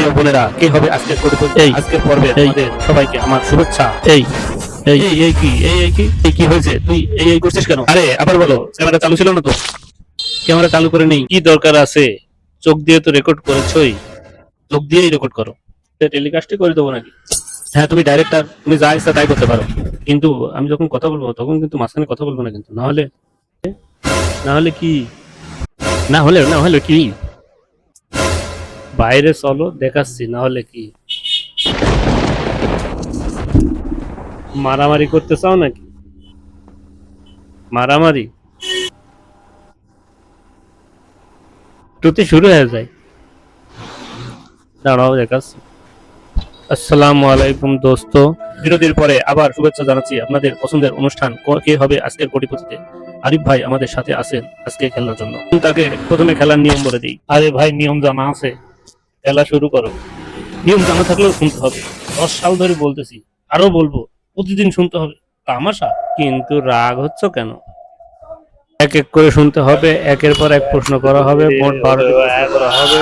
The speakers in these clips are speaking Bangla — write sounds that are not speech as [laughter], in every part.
ভাই ও বোনেরা কে হবে আজকের এই। আজকের পর্বে তোমাদের সবাইকে আমার শুভেচ্ছা। এই এই। এই এই কি? এই এই কি? এই কি হয়েছে? তুই এই এই করছিস কেন? আরে আবার বলো ক্যামেরা চালু ছিল না তো? ক্যামেরা চালু করে নেই। কি দরকার আছে? চোখ দিয়ে তো রেকর্ড করেছই। চোখ দিয়েই রেকর্ড করো। টেলিকাস্টে করে দেবো নাকি? হ্যাঁ তুমি ডাইরেক্টর তুমি যা ইচ্ছা তাই করতে পারো। কিন্তু আমি যখন কথা বলব তখন কিন্তু মাঝখানে কথা বলব না কিন্তু। না হলে না হলে কি? না হলে না হলে কি? বাইরে চলো, দেখাচ্ছি না হলে কি? মারামারি করতে চাও নাকি? মারামারি? টুতে শুরু হয়ে যায়। দাঁড়াও, দেখাচ্ছি। আসসালামু আলাইকুম, দোস্ত। বিরতির পরে আবার শুভেচ্ছা জানাচ্ছি আপনাদের পছন্দের অনুষ্ঠান। কে হবে আজকের কোটিপতিতে? আরিফ ভাই আমাদের সাথে আছেন আজকে খেলার জন্য। তাকে প্রথমে খেলার নিয়ম বলে দিই। আরে ভাই, নিয়ম জানা আছে। খেলা শুরু করো। নিয়ম জানা থাকলেও শুনতে হবে। দশ সাল ধরে বলতেছি, আরও বলব, প্রতিদিন শুনতে হবে। তামাশা? কিন্তু রাগ হচ্ছে কেন? এক এক করে শুনতে হবে, একের পর এক প্রশ্ন করা হবে, মোট বারোটি করা হবে,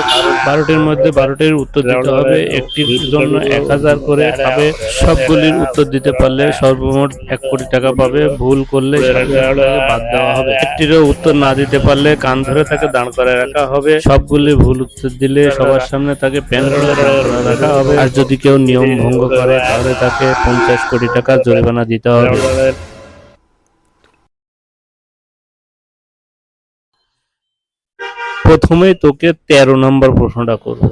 বারোটির মধ্যে বারোটির উত্তর দিতে হবে, একটির জন্য এক হাজার করে পাবে সবগুলির উত্তর দিতে পারলে সর্বমোট এক কোটি টাকা পাবে, ভুল করলে বাদ দেওয়া হবে। একটিরও উত্তর না দিতে পারলে কান ধরে তাকে দাঁড় করে রাখা হবে, সবগুলি ভুল উত্তর দিলে সবার সামনে তাকে প্যান রাখা হবে, আর যদি কেউ নিয়ম ভঙ্গ করে, তাহলে তাকে পঞ্চাশ কোটি টাকা জরিমানা দিতে হবে। প্রথমে তোকে তেরো নম্বর প্রশ্নটা করব।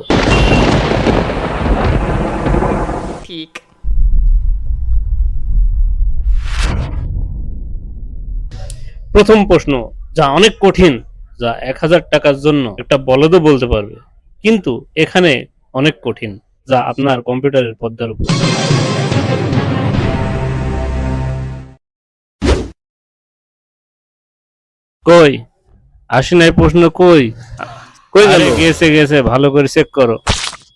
ঠিক। প্রথম প্রশ্ন যা অনেক কঠিন যা এক হাজার টাকার জন্য একটা বলদও বলতে পারবে কিন্তু এখানে অনেক কঠিন যা আপনার কম্পিউটারের পর্দার উপর। কই? আসি নাই প্রশ্ন কই? কই গেল? গেছে গেছে ভালো করে চেক করো।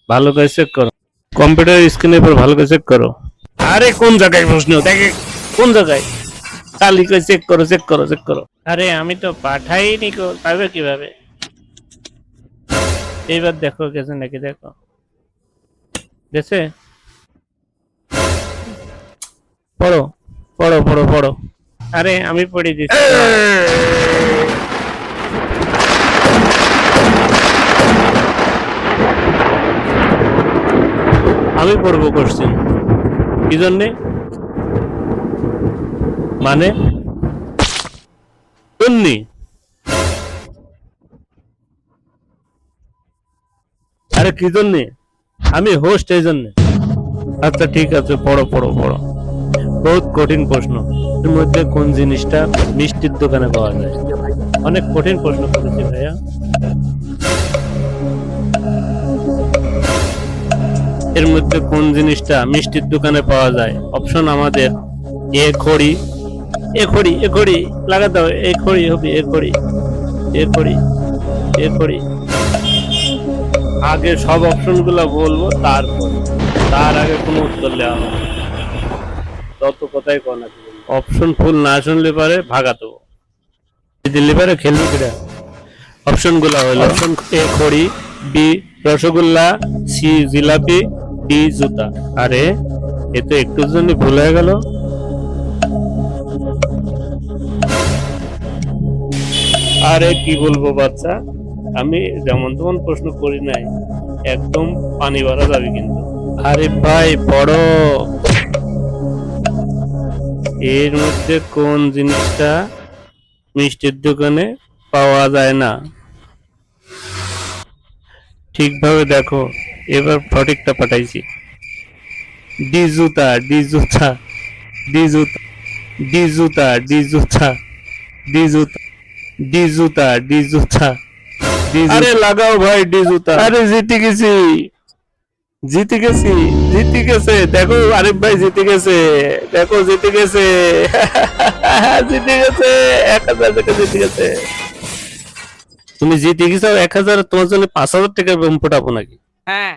ভালো করে চেক করো। কম্পিউটার স্ক্রিনের উপর ভালো করে চেক করো। আরে কোন জায়গায় প্রশ্ন? দেখে কোন জায়গায়? খালি করে চেক করো চেক করো চেক করো। আরে আমি তো পাঠাইনি কো পাবে কীভাবে? এইবার দেখো গেছে নাকি দেখো। গেছে? পড়ো পড়ো পড়ো পড়ো। আরে আমি পড়ে দিচ্ছি। আমি পড়ব কোশ্চেন কি জন্যে? মানে? তন্নি আরে কি জন্যে? আমি হোস্ট এই জন্যে। আচ্ছা ঠিক আছে, পড়ো পড়ো পড়ো। বহুত কঠিন প্রশ্ন। এর মধ্যে কোন জিনিসটা মিষ্টির দোকানে পাওয়া যায়? অনেক কঠিন প্রশ্ন করেছি ভাইয়া। এর মধ্যে কোন জিনিসটা মিষ্টির দোকানে পাওয়া যায়? অপশন আমাদের এ খড়ি এ খড়ি এ খড়ি লাগা দাও এ খড়ি হবে এ খড়ি এ খড়ি এ খড়ি আগে সব অপশনগুলা বলব তারপর তার আগে কোনো উত্তর দেওয়া হবে। তত কথাই কর না অপশন ফুল না শুনলে পারে ভাগা দেবো দিল্লি পারে খেলবে কিরা অপশনগুলা হলো। অপশন এ খড়ি B rosogolla C jilapi D জুতা? আরে, এ তো একটুর জন্য ভুল হয়ে গেল। আরে, কি বলব বাচ্চা? আমি যেমন তেমন প্রশ্ন করি নাই, একদম পানি ভরা যাবে কিন্তু। আরে ভাই বড় এর মধ্যে কোন জিনিসটা মিষ্টির দোকানে পাওয়া যায় না? ঠিকভাবে দেখো এবার সঠিকটা পাঠাইছি। ডি জুতা ডি জুতা ডি জুতা ডি জুতা ডি জুতা ডি জুতা ডি জুতা ডি জুতা আরে লাগাও ভাই ডি জুতা আরে জিতে গেছি। জিতে গেছি জিতে গেছে। দেখো আরিফ ভাই জিতে গেছে। দেখো জিতে গেছে। [laughs] জিতে গেছে। এক হাজার টাকা জিতে গেছে। তুমি জিতে গেছো এক হাজার তোমার জন্য পাঁচ হাজার টাকা বোম ফোটাবো নাকি? হ্যাঁ।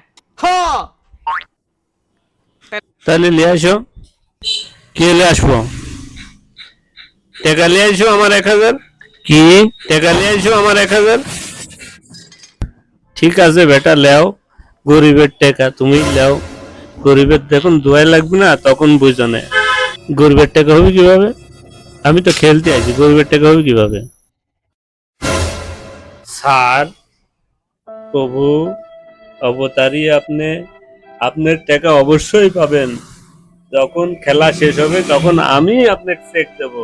তাহলে নিয়ে আসো। কে নিয়ে আসব? টাকা নিয়ে আসো আমার এক হাজার। কি? টাকা নিয়ে আসো আমার এক হাজার। ঠিক আছে বেটা লেও। গরিবের টাকা তুমি লাও। গরিবের দেখুন দোয়াই লাগবে না তখন বুঝো না। গরিবের টাকা হবে কীভাবে? আমি তো খেলতে আছি গরিবের টাকা হবে কীভাবে? স্যার প্রভু অবতারই আপনি আপনার টাকা অবশ্যই পাবেন। যখন খেলা শেষ হবে তখন আমি আপনাকে চেক দেব।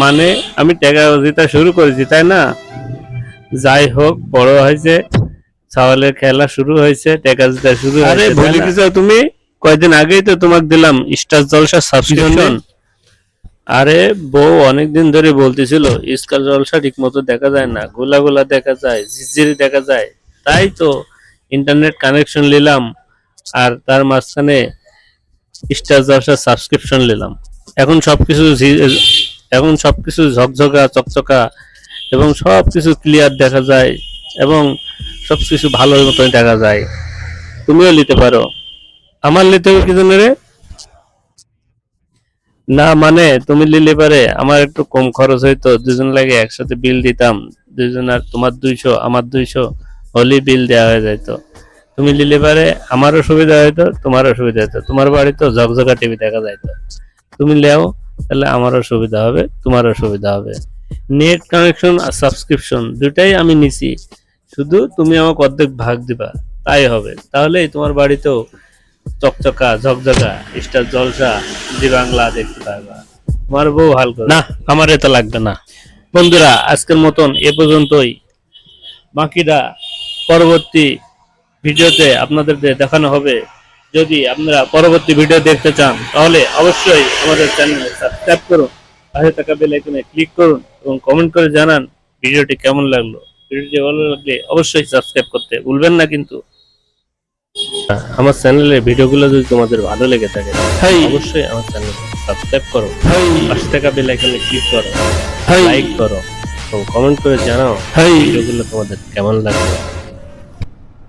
মানে আমি টাকা জিতা শুরু করেছি তাই না? যাই হোক বড় হয়েছে ছাওয়ালের খেলা শুরু হয়েছে টাকা জিতা শুরু আরে ভুলে গেছো তুমি? কয়দিন আগেই তো তোমাকে দিলাম স্টার জলসা সাবস্ক্রিপশন আরে, বউ অনেকদিন ধরে বলতেছিল স্কার জলসা ঠিক মতো দেখা যায় না, গোলা গোলা দেখা যায়, ঝিরঝিরি দেখা যায়। তাই তো ইন্টারনেট কানেকশন নিলাম, আর তার মাঝখানে স্টার জলসা সাবস্ক্রিপশন নিলাম। এখন সবকিছু এখন সবকিছু ঝকঝকা, চকচকা, এবং সবকিছু ক্লিয়ার দেখা যায়, এবং সবকিছু ভালো মতন দেখা যায়। তুমিও নিতে পারো। আমার নিতে হবে কি জন্য রে? না মানে তুমি নিলে পারে আমার একটু কম খরচ হইতো দুজন লাগে একসাথে বিল দিতাম দুজন আর তোমার দুইশো, আমার দুইশো হলি বিল দেওয়া হয়ে যাইতো। তুমি নিলে পারে আমারও সুবিধা হইতো, তোমারও সুবিধা হইতো, তোমার বাড়ি তো ঝকঝকা টিভি দেখা যাইতো। তুমি লেও, তাহলে আমারও সুবিধা হবে, তোমারও সুবিধা হবে। নেট কানেকশন আর সাবস্ক্রিপশন দুটাই আমি নিছি, শুধু তুমি আমাকে অর্ধেক ভাগ দিবা, তাই হবে। তাহলেই তোমার বাড়িতেও চকচকা, ঝকঝকা, স্টার জলসা, জি বাংলা দেখতে পারবা। তোমার বউ হাল না, আমার এটা লাগবে না। বন্ধুরা, আজকের মতন এ পর্যন্তই। বাকিটা পরবর্তী ভিডিওতে আপনাদের দেখানো হবে। যদি আপনারা পরবর্তী ভিডিও দেখতে চান, তাহলে অবশ্যই আমাদের চ্যানেলে সাবস্ক্রাইব করুন। পাশে থাকা বেল আইকনে ক্লিক করুন এবং কমেন্ট করে জানান ভিডিওটি কেমন লাগল। ভিডিওটি ভালো লাগলে অবশ্যই সাবস্ক্রাইব করতে ভুলবেন না কিন্তু। আমার চ্যানেলের ভিডিওগুলো যদি তোমাদের ভালো লেগে থাকে অবশ্যই আমার চ্যানেল সাবস্ক্রাইব করো। পাশে থাকা বেল আইকনে ক্লিক করো। লাইক করো এবং কমেন্ট করে জানাও ভিডিওগুলো তোমাদের কেমন লাগল।